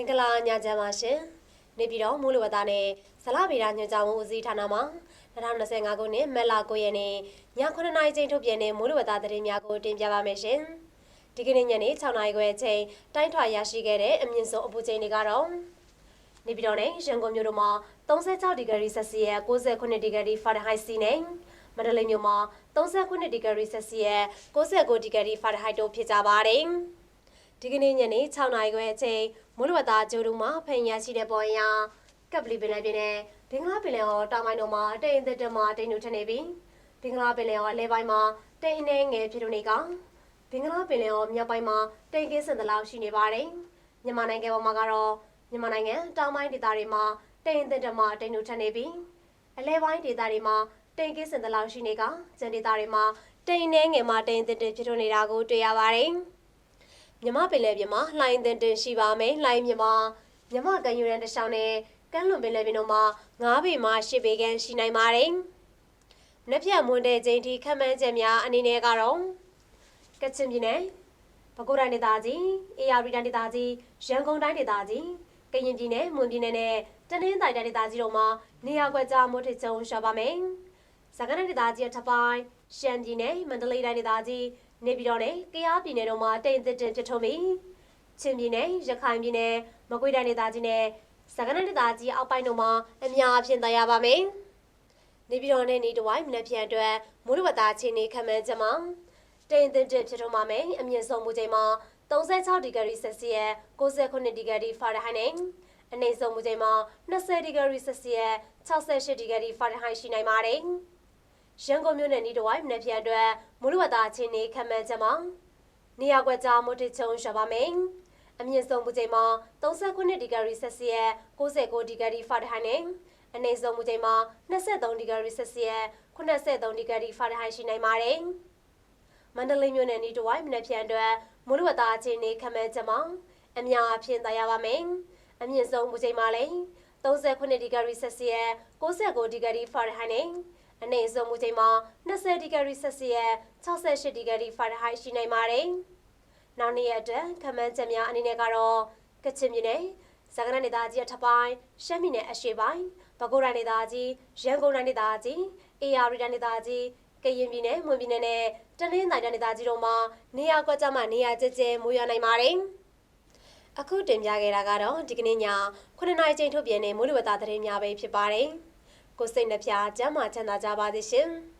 င်္ဂလာညချမ်းပါရှင်နေပြည်တော်မိုးလေဝသနဲ့ဇလဗေဒညွှန်ကြားမှုဦးစီးဌာနမှ2025ခုနှစ်မက်လာ9ရက်နေ့ည9:00နာရီချိန်ထုတ်ပြန်တဲ့မိုးလေဝသသတင်းများကိုတင်ပြပါမယ်ရှင်ဒီကနေ့ညနေ6:00နာရီခွဲအချိန်တိုင်းထွာရရှိခဲ့တဲ့အမြင့်ဆုံးအပူချိန်တွေကတော့နေပြည်တော်နဲ့ရန်ကုန်မြို့တို့မှာ36ဒီဂရီဆက်စီယပ်69ဒီဂရီဖာရန်ဟိုက်စီနဲ့မန္တလေးမြို့မှာ39ဒီဂရီဆက်စီယပ်69ဒီဂရီဖာရန်ဟိုက်တို့ဖြစ်ကြပါတယ်ဒီကနေ့ညနေ6:00နာရီခွဲအချိန် မိုးလေဝသကြိုးတုံမှာဖန်ရရှိတဲ့ပေါ်ရန်ကပ်ပလီပင်လယ်ပြင်နဲ့ဘင်္ဂလားပင်လယ်ဟောတောင်ပိုင်းတို့မှာတိမ်အသက်တက်မှာတိမ်ညိုထနေပြီးဘင်္ဂလားပင်လယ်ဟောအလဲပိုင်းမှာတိမ်အနှဲငယ်ဖြစ်လို့နေကဘင်္ဂလားပင်လယ်ဟောမြောက်ပိုင်းမှာတိမ်ကင်းစင်တလောက်ရှိနေပါတယ်မြန်မာနိုင်ငံပေါ်မှာကတော့မြန်မာနိုင်ငံတောင်ပိုင်းဒေသတွေမှာတိမ်အသက်တက်မှာတိမ်ညိုထနေပြီးအလဲပိုင်းဒေသတွေမှာတိမ်ကင်းစင်တလောက်ရှိနေကကျန်ဒေသတွေမှာတိမ်နှဲငယ်မှာတိမ်အသက်တက်ဖြစ်လို့နေတာကိုတွေ့ရပါတယ် မြမပင်လယ်ပြင်မှာလှိုင်းတင်တင်ရှိပါမယ်လှိုင်းမြမမြမကန်ယူရန်တစ်ချောင်းနဲ့ကမ်းလွန်ပင်လယ်ပြင်တို့မှာ9ပေမှ10ပေခန့်ရှိနိုင်ပါတယ်။မနက်ဖြန်မွန်းတဲ့ချိန်ထိခန့်မှန်းချက်များအနေနဲ့ကတော့ကချင်ပြည်နယ်ပဲခူးတိုင်းဒေသကြီးအေရရီတိုင်းဒေသကြီးရန်ကုန်တိုင်းဒေသကြီးကရင်ပြည်နယ်မွန်ပြည်နယ်နဲ့တနင်္သာရီတိုင်းဒေသကြီးတို့မှာနေရာကွက်ကြားမိုးထစ်ချုံရှာပါမယ်။စကိုင်းတိုင်းဒေသကြီးအထက်ပိုင်းရှမ်းပြည်နယ်မန္တလေးတိုင်းဒေသကြီး နေပြည်တော်နဲ့ကယားပြည်နယ်တို့မှာတိမ်သစ်တင်ဖြစ်ထုံးပြီးချင်းပြည်နယ်ရခိုင်ပြည်နယ်မကွေးတိုင်းဒေသကြီးနဲ့စကိုင်းတိုင်းဒေသကြီးအောက်ပိုင်းတို့မှာအများအပြားသိရပါမယ်။နေပြည်တော်နဲ့နေတဝိုင်းမနက်ဖြန်အတွက်မိုးလေဝသအခြေအနေခန့်မှန်းချက်မှာတိမ်သစ်တင်ဖြစ်ထုံးပါမယ်။အမြင့်ဆုံးမူချိန်မှာ36ဒီဂရီဆက်စီယပ်69ဒီဂရီဖာရန်ဟိုက်နဲ့အနည်းဆုံးမူချိန်မှာ20ဒီဂရီဆက်စီယပ်68ဒီဂရီဖာရန်ဟိုက်ရှိနိုင်ပါတယ်။ ရန်ကုန်မြို့နယ်ဤတဝိုင်းမနက်ဖြန်အတွက်မိုးလေဝသအခြေအနေခန့်မှန်းချက်မှာနေရာကွက်ကြားမိုးထစ်ချုံရှာပါမယ်။အမြင့်ဆုံးမူချိန်မှာ39ဒီဂရီဆက်စီယပ်69ဒီဂရီဖာရန်ဟိုက်နဲ့အနည်းဆုံးမူချိန်မှာ23ဒီဂရီဆက်စီယပ်83ဒီဂရီဖာရန်ဟိုက်ရှိနိုင်ပါတယ်။မန္တလေးမြို့နယ်ဤတဝိုင်းမနက်ဖြန်အတွက်မိုးလေဝသအခြေအနေခန့်မှန်းချက်မှာအများအပြားသိရပါမယ်။အမြင့်ဆုံးမူချိန်မှာလည်း39ဒီဂရီဆက်စီယပ်69ဒီဂရီဖာရန်ဟိုက်နဲ့ အနည်းဆုံးမူချိန်မှာ20ဒီဂရီဆက်စီယပ်68ဒီဂရီဖာရန်ဟိုက်ရှိနိုင်ပါတယ်။နောက်နေ့ရက်အတွက်ခန့်မှန်းချက်များအနေနဲ့ကတော့ကချင်ပြည်နယ်စကိုင်းတိုင်းဒေသကြီးအထက်ပိုင်းရှမ်းပြည်နယ်အရှေ့ပိုင်းပဲခူးတိုင်းဒေသကြီးရန်ကုန်တိုင်းဒေသကြီးအေရရီတိုင်းဒေသကြီးကရင်ပြည်နယ်မွန်ပြည်နယ်နဲ့တနင်္သာရီတိုင်းဒေသကြီးတို့မှာနေရာကွက်ကြားမှာနေရာကျကျမိုးရွာနိုင်ပါတယ်။အခုတင်ပြခဲ့တာကတော့ဒီကနေ့ည9:00နာရီချိန်ထုတ်ပြန်တဲ့မိုးလေဝသသတင်းများပဲဖြစ်ပါတယ်။ ကိုစိတ်နှပြကျမ်းမာချမ်းသာကြပါစေရှင်။